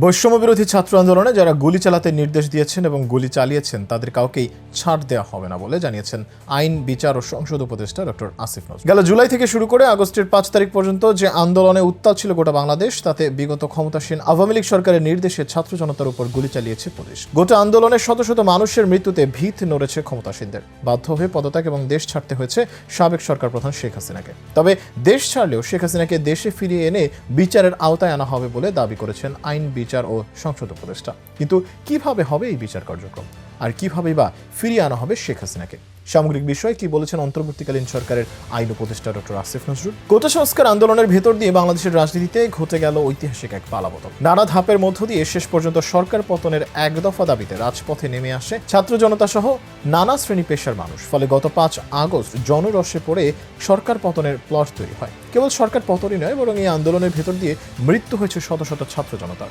বৈষম্য বিরোধী ছাত্র আন্দোলনে যারা গুলি চালাতে নির্দেশ দিয়েছেন এবং গুলি চালিয়েছেন, তাদের কাউকেই ছাড় দেওয়া হবে না বলে জানিয়েছেন আইন, বিচার ও সংসদ উপদেষ্টা ডক্টর আসিফ নজরুল। গেল জুলাই থেকে শুরু করে আগস্টের পাঁচ তারিখ পর্যন্ত যে আন্দোলনে উত্তাল ছিল গোটা বাংলাদেশ, তাতে বিগত ক্ষমতাসীন আওয়ামী লীগ সরকারের নির্দেশে ছাত্র জনতার উপর গুলি চালিয়েছে পুলিশ। গোটা আন্দোলনে শত শত মানুষের মৃত্যুতে ভীত নড়েছে ক্ষমতাসীনদের। বাধ্য হয়ে পদত্যাগ এবং দেশ ছাড়তে হয়েছে সাবেক সরকার প্রধান শেখ হাসিনাকে। তবে দেশ ছাড়লেও শেখ হাসিনাকে দেশে ফিরিয়ে এনে বিচারের আওতায় আনা হবে বলে দাবি করেছেন আইন বিচার ও সংসদ উপদেষ্টা। কিন্তু কীভাবে হবে এই বিচার কার্যক্রম? আর কিভাবেই বা ফিরিয়ে আনা হবে শেখ হাসিনাকে? সামগ্রিক বিষয়ে, কি বলেছেন অন্তর্বর্তীকালীন সরকারের আইন উপদেষ্টা ডক্টর আসিফ নজরুল? কোটা সংস্কার আন্দোলনের ভেতর দিয়ে বাংলাদেশের রাজনীতিতে ঘটে গেল ঐতিহাসিক এক পালাবদল। নানা ধাপের মধ্য দিয়ে শেষ পর্যন্ত সরকার পতনের এক দফা দাবিতে রাজপথে নেমে আসে ছাত্র জনতা সহ নানা শ্রেণি পেশার মানুষ। ফলে গত পাঁচ আগস্ট জনরসে পড়ে সরকার পতনের প্লট তৈরি হয়। কেবল সরকার পতনই নয়, বরং এই আন্দোলনের ভেতর দিয়ে মৃত্যু হয়েছে শত শত ছাত্র জনতার,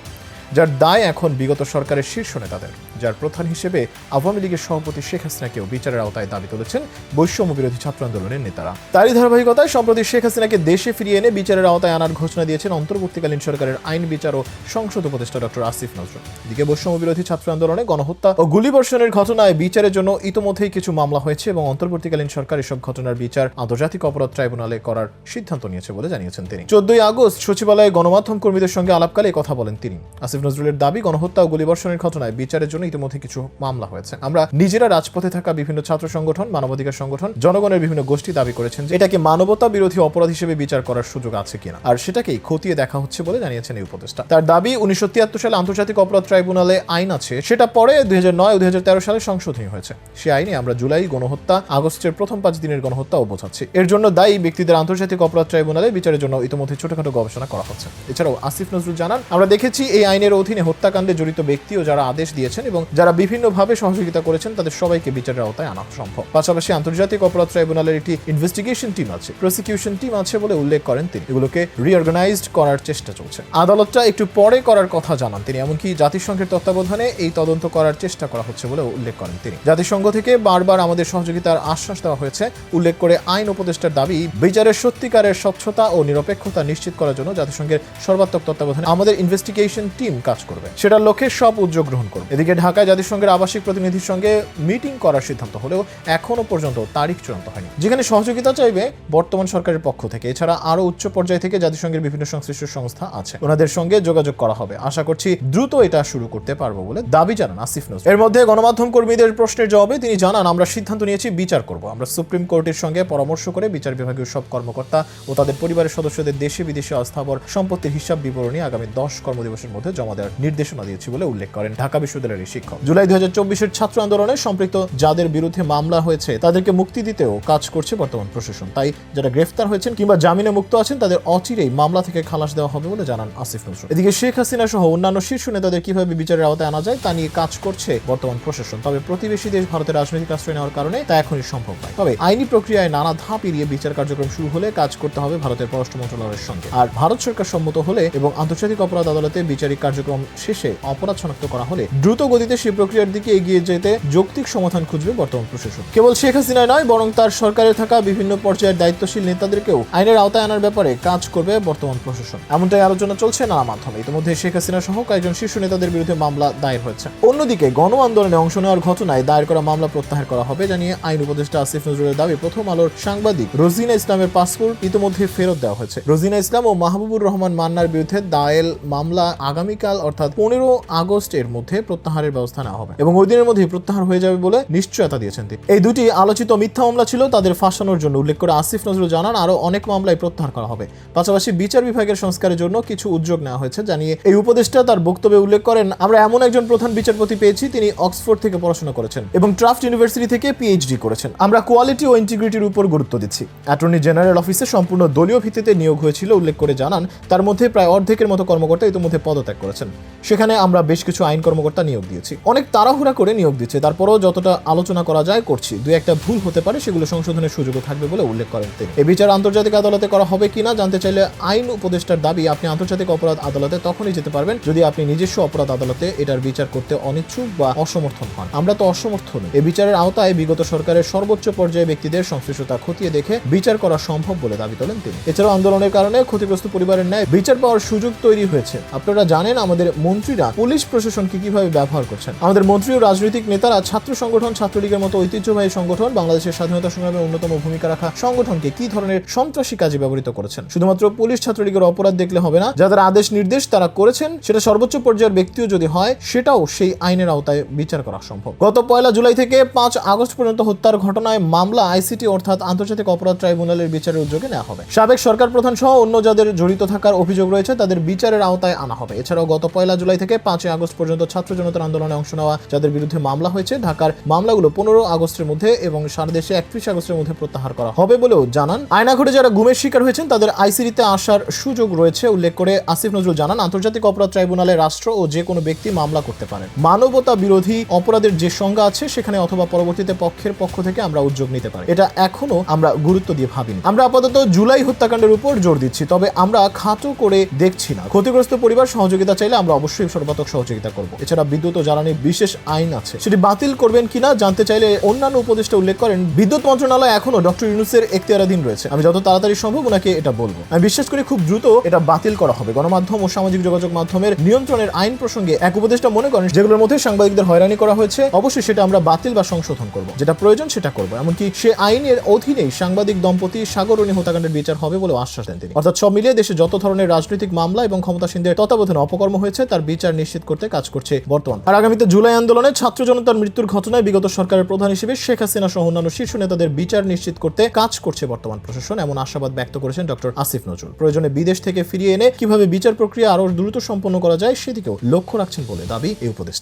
যার দায় এখন বিগত সরকারের শীর্ষ নেতাদের। যার প্রধান হিসেবে আওয়ামী লীগের সভাপতি শেখ হাসিনাকেও বিচারের আওতায় দাবি তুলেছেন বৈষম্য বিরোধী ছাত্র আন্দোলনের নেতারা। তারই ধারাবাহিকতায় সম্প্রতি শেখ হাসিনাকে দেশে ফিরিয়ে এনে বিচারের আওতায় আনার ঘোষণা দিয়েছেন অন্তর্বর্তীকালীন সরকারের আইন বিচার ও সংসদ উপদেষ্টা ডক্টর আসিফ নজরুল। এদিকে বৈষম্য বিরোধী ছাত্র আন্দোলনে গণহত্যা ও গুলিবর্ষণের ঘটনায় বিচারের জন্য ইতোমধ্যেই কিছু মামলা হয়েছে এবং অন্তর্বর্তীকালীন সরকার এসব ঘটনার বিচার আন্তর্জাতিক অপরাধ ট্রাইব্যুনালে করার সিদ্ধান্ত নিয়েছে বলে জানিয়েছেন তিনি। চোদ্দই আগস্ট সচিবালয়ে গণমাধ্যম কর্মীদের সঙ্গে আলাপকালে কথা বলেন তিনি। আসিফ নজরুলের দাবি, গণহত্যা ও গুলিবর্ষণের ঘটনায় বিচারের জন্য ইতিমধ্যে কিছু মামলা হয়েছে। আমরা নিজেরা রাজপথে থাকা বিভিন্ন ছাত্র সংগঠন, মানবাধিকার সংগঠন, জনগণের বিভিন্ন গোষ্ঠী দাবি করেছেন যে এটাকে মানবতা বিরোধী অপরাধ হিসেবে বিচার করার সুযোগ আছে কিনা। আর সেটাকেই খতিয়ে দেখা হচ্ছে বলে জানিয়েছেন এই উপদেষ্টা। তার দাবি, উনিশশো তিয়াত্তর সালে আন্তর্জাতিক অপরাধ ট্রাইব্যুনালে আইন আছে, সেটা পরে দুই হাজার নয় দুই হাজার তেরো সালে সংশোধনী হয়েছে। সে আইনে আমরা জুলাই গণহত্যা, আগস্টের প্রথম পাঁচ দিনের গণহত্যাও বোঝাচ্ছি এর জন্য দায়ী ব্যক্তিদের আন্তর্জাতিক অপরাধ ট্রাইব্যুনালে বিচারের জন্য ইতিমধ্যে ছোটখাটো গবেষণা করা হচ্ছে। এছাড়াও আসিফ নজরুল জানান, আমরা দেখেছি এই আইনের অধীনে হত্যাকাণ্ডে জড়িত ব্যক্তি ও যারা আদেশ দিয়েছেন এবং যারা বিভিন্নভাবে সহযোগিতা করেছেন, তাদের সবাইকে বিচারের আওতায় আনা সম্ভব। পাশাপাশি আন্তর্জাতিক অপরাধ ট্রাইব্যুনালের একটি ইনভেস্টিগেশন টিম আছে। প্রসিকিউশন টিম আছে বলে উল্লেখ করেন তিনি। এগুলোকে রিঅর্গানাইজড করার চেষ্টা চলছে। আদালতটা একটু পরে করার কথা জানান তিনি, এমনকি জাতিসংঘের তত্ত্বাবধানে এই তদন্ত করার চেষ্টা করা হচ্ছে বলে উল্লেখ করেন তিনি। জাতিসংঘ থেকে বারবার আমাদের সহযোগিতার আশ্বাস দেওয়া হয়েছে। উল্লেখ করে আইন উপদেষ্টার দাবি, বিচারের সত্যিকারের স্বচ্ছতা ও নিরপেক্ষতা নিশ্চিত করার জন্য জাতিসংঘের সর্বাত্মক তত্ত্বাবধানে আমাদের ইনভেস্টিগেশন টিম কাজ করবে। সেটার লক্ষ্যে সব উদ্যোগ গ্রহণ করবে। এদিকে ঢাকায় জাতিসংঘের আবাসিক প্রতিনিধির সঙ্গে মিটিং করার সিদ্ধান্ত হলেও এখনও পর্যন্ত তারিখ চূড়ান্ত হয়নি। যেখানে সহযোগিতা চাইবে বর্তমান সরকারের পক্ষ থেকে। এছাড়া আরও উচ্চ পর্যায় থেকে জাতিসংঘের বিভিন্ন সংশ্লিষ্ট সংস্থা আছে। ওনাদের সঙ্গে যোগাযোগ করা হবে। আশা করছি দ্রুত এটা শুরু করতে পারব বলে দাবি জানান আসিফ নজরুল। এর মধ্যে গণমাধ্যম কর্মীদের প্রশ্নের জবাবে তিনি জানান, আমরা সিদ্ধান্ত নিয়েছি, বিচার করব। আমরা সুপ্রিম কোর্টের সঙ্গে পরামর্শ করে বিচার বিভাগীয় সব কর্মকর্তা ও তাদের পরিবারের সদস্যদের দেশে বিদেশে অস্থাবর সম্পত্তির হিসাব বিবরণী আগামী দশ কর্মদিবসের মধ্যে জমা দেওয়ার নির্দেশনা দিয়েছি বলে উল্লেখ করেন ঢাকা বিশ্ববিদ্যালয়ের শিক্ষক জুলাই দুই হাজার ছাত্র আন্দোলনে সম্পৃক্ত যাদের বিরুদ্ধে মামলা হয়েছে, তাদেরকে মুক্তি দিতেও কাজ করছে বর্তমান প্রশাসন। তাই যারা গ্রেফতার হয়েছেন কিংবা জামিনে মুক্ত আছেন, তাদের অচিরেই মামলা থেকে খালাস দেওয়া হবে বলে জানান আসিফ নজরুল। এদিকে শেখ হাসিনা সহ অন্যান্য শীর্ষ নেতাদের কীভাবে বিচারের আওতায় আনা যায় তা নিয়ে কাজ করছে বর্তমান প্রশাসন। তবে প্রতিবেশী দেশ ভারতের রাজনৈতিক আশ্রয় নেওয়ার কারণে তা এখনই সম্ভব নয়। তবে আইনি প্রক্রিয়ায় নানা ধাপ এড়িয়ে বিচার কার্যক্রম শুরু হলে কাজ করতে হবে ভারতের পররাষ্ট্র মন্ত্রণালয়ের সঙ্গে। আর ভারত সরকার সম্মত হলে এবং আন্তর্জাতিক অপরাধ আদালতে বিচারিক কার্যক্রম শেষে অপরাধ শনাক্ত করা হলে দ্রুত গতিতে সেই প্রক্রিয়ার দিকে এগিয়ে যেতে যৌক্তিক সমাধান খুঁজবে বর্তমান প্রশাসন। কেবল শেখ হাসিনা নয়, বরং তার সরকারে থাকা বিভিন্ন পর্যায়ের দায়িত্বশীল নেতাদেরকেও আইনের আওতায় আনার ব্যাপারে কাজ করবে বর্তমান প্রশাসন। এমনটাই আলোচনা চলছে নানা মাধ্যমে। ইতিমধ্যে শেখ হাসিনা সহ কয়েকজন শীর্ষ নেতাদের বিরুদ্ধে মামলা দায়ের হয়েছে। অন্যদিকে গণ আন্দোলনে অংশ নেওয়ার ঘটনায় দায়ের করা মামলা প্রত্যাহার করা হবে জানিয়ে আইন উপদেষ্টা আসিফ নজরুলের দাবি প্রথম আলোর সাংবাদিক রোজিনা ইসলামের পাসপোর্ট ইতিমধ্যে ফেরত দেওয়া হয়েছে। রোজিনা ইসলাম ও মাহবুবুর রহমান মান্নার বিরুদ্ধে দায়ের মামলা আগামীকাল, অর্থাৎ পনেরো আগস্টের মধ্যে প্রত্যাহারের ব্যবস্থা নেওয়া হবে। এবং ওই দিনের মধ্যে প্রত্যাহার হয়ে যাবে বলে নিশ্চয়তা দিয়েছেন তিনি। এই দুটি আলোচিত মিথ্যা মামলা ছিল, তাদের ফাঁসানোর জন্য উল্লেখ করে আসিফ নজরুল জানান, আরও অনেক মামলায় প্রত্যাহার করা হবে। পাশাপাশি বিচার বিভাগের সংস্কারের জন্য কিছু উদ্যোগ নেওয়া হয়েছে, জানিয়ে এই উপদেষ্টা তার বক্তব্যে উল্লেখ করেন, আমরা এমন একজন প্রধান বিচারপতি পেয়েছি, তিনি অক্সফোর্ড থেকে পড়াশোনা করেছেন এবং ট্রাফট ইউনিভার্সিটি থেকে পিএইচডি করেছেন। আমরা কোয়ালিটি ও ইন্টিগ্রিটির উপর গুরুত্ব দিচ্ছি। অ্যাটর্নি জেনারেল অফিসে সম্পূর্ণ দলীয় ভিত্তিতে নিয়োগ হয়েছিল, উল্লেখ করে জানান, তার মধ্যে প্রায় অর্ধেকের মতো কর্মকর্তা ইতিমধ্যে পদত্যাগ করেছেন। সেখানে আমরা বেশ কিছু আইন কর্মকর্তা নিয়োগ দিয়েছি। দিয়েছি। অনেক তাড়াহুড়া করে নিয়োগ দিচ্ছে। তারপরও যতটা আলোচনা করা যায়, করছি। দুই একটা ভুল হতে পারে, সেগুলো সংশোধনের সুযোগও থাকবে বলে উল্লেখ করেন তিনি। এ বিচার আন্তর্জাতিক আদালতে করা হবে কিনা জানতে চাইলে আইন উপদেষ্টার দাবি, আপনি আন্তর্জাতিক অপরাধ আদালতে তখনই যেতে পারবেন যদি আপনি নিজস্ব অপরাধ আদালতে এটার বিচার করতে অনিচ্ছুক বা অসমর্থন হন। আমরা তো অসমর্থ নই। এ বিচারের আওতায় বিগত সরকারের সর্বোচ্চ পর্যায়ে ব্যক্তিদের সংশ্লিষ্টতা খতিয়ে দেখে বিচার করা সম্ভব বলে দাবি তোলেন তিনি। এছাড়াও আন্দোলনের কারণে ক্ষতিগ্রস্ত পরিবারের ন্যায় বিচার পাওয়ার সুযোগ তৈরি হয়েছে। আপনারা জানেন আমাদের মন্ত্রীরা পুলিশ প্রশাসনকে কীভাবে ব্যবহার করছেন। আমাদের মন্ত্রী ও রাজনৈতিক নেতারা ছাত্র সংগঠন, ছাত্রলীগের মতো ঐতিহ্যবাহী সংগঠন, বাংলাদেশের স্বাধীনতা সংগ্রামে অন্যতম ভূমিকা রাখা সংগঠনকে কি ধরনের সন্ত্রাসী কাজে ব্যবহৃত করেছেন? শুধুমাত্র পুলিশ ছাত্রলীগের অপরাধ দেখলে হবে না, যাদের আদেশ নির্দেশ তারা করেছেন, সেটা সর্বোচ্চ পর্যায়ের ব্যক্তিও যদি হয়, সেটাও সেই আইনের আওতায় বিচার করা সম্ভব। গত পয়লা জুলাই থেকে পাঁচ আগস্ট পর্যন্ত হত্যার ঘটনায় মামলা আইসিটি অর্থাৎ আন্তর্জাতিক অপরাধ ট্রাইব্যুনালের বিচারের উদ্যোগে নেওয়া হবে। সাবেক সরকার প্রধান সহ অন্য যাদের জড়িত থাকার অভিযোগ রয়েছে, তাদের বিচারের আওতায় আনা হবে। এছাড়াও গত পয়লা জুলাই থেকে পাঁচই আগস্ট পর্যন্ত ছাত্র জনতার আন্দোলনে অংশ নেওয়া যাদের বিরুদ্ধে মামলা হয়েছে, ঢাকার মামলাগুলো পনেরো আগস্টের মধ্যে এবং সারা দেশে একত্রিশ আগস্টের মধ্যে প্রত্যাহার করা হবে বলেও জানান। আয়না ঘটে যারা গুমের শিকার হয়েছেন, তাদের আইসিডিতে আসার সুযোগ রয়েছে, উল্লেখ করে আসিফ নজরুল জানান। আন্তর্জাতিক অপরাধ ট্রাইব্যুনালে রাষ্ট্র ও যে কোনো ব্যক্তি মামলা করতে পারেন। মানবতা বিরোধী অপরাধের যে সংজ্ঞা আছে, সেখানে অথবা পরবর্তীতে পক্ষের পক্ষ থেকে আমরা উদ্যোগ নিতে পারি। এটা এখনও আমরা গুরুত্ব দিয়ে ভাবিনি। আমরা আপাতত জুলাই হত্যাকাণ্ডের উপর জোর দিচ্ছি, তবে আমরা খাটো করে দেখছি না। ক্ষতিগ্রস্ত পরিবার সহযোগিতা চাইলে আমরা অবশ্যই সর্বাত্মক সহযোগিতা করব। এছাড়া বিদ্যুৎ ও জ্বালানি বিশেষ আইন আছে। সেটি বাতিল করবেন কিনা জানতে চাইলে অন্যান্য উপদেষ্টা উল্লেখ করেন, বিদ্যুৎ মন্ত্রণালয় এখনও ডক্টর ইউনুসের এখতিয়ারাধীন রয়েছে। আমি যত তাড়াতাড়ি সম্ভব ওনাকে এটা বলব। আমি বিশ্বাস করি খুব দ্রুত এটা বাতিল করা হবে। গণমাধ্যম ও সামাজিক যোগাযোগ মাধ্যমের নিয়ন্ত্রণের আইন প্রসঙ্গে এক উপদেষ্টা মনে করেন, যেগুলোর মধ্যে সাংবাদিকদের হয়রানি করা হয়েছে, অবশ্যই সেটা আমরা বাতিল বা সংশোধন করব। যেটা প্রয়োজন সেটা করব। এমনকি সে আইনের অধীনেই সাংবাদিক দম্পতি সাগরণী হত্যাকাণ্ডের বিচার হবে বলে আশ্বাস দেন তিনি। অর্থাৎ সব মিলিয়ে দেশে যত ধরনের রাজনৈতিক মামলা এবং ক্ষমতাসীনদের তত্ত্বাবধানে অপকর্ম হয়েছে, তার বিচার নিশ্চিত করতে কাজ করছে বর্তমান। আর আগামীতে জুলাই আন্দোলনে ছাত্র জনতার মৃত্যুর ঘটনায় বিগত সরকারের প্রধান হিসেবে শেখ হাসিনা সহ অন্যান্য শীর্ষ নেতাদের বিচার নিশ্চিত করতে কাজ করছে বর্তমান প্রশাসন, এমন আশাবাদ ব্যক্ত করেছেন ডক্টর আসিফ নজরুল। প্রয়োজনে বিদেশ থেকে ফিরিয়ে এনে কীভাবে বিচার প্রক্রিয়া আরও দ্রুত সম্পন্ন করা যায় সেদিকেও লক্ষ্য রাখছেন বলে দাবি এই উপদেষ্টা।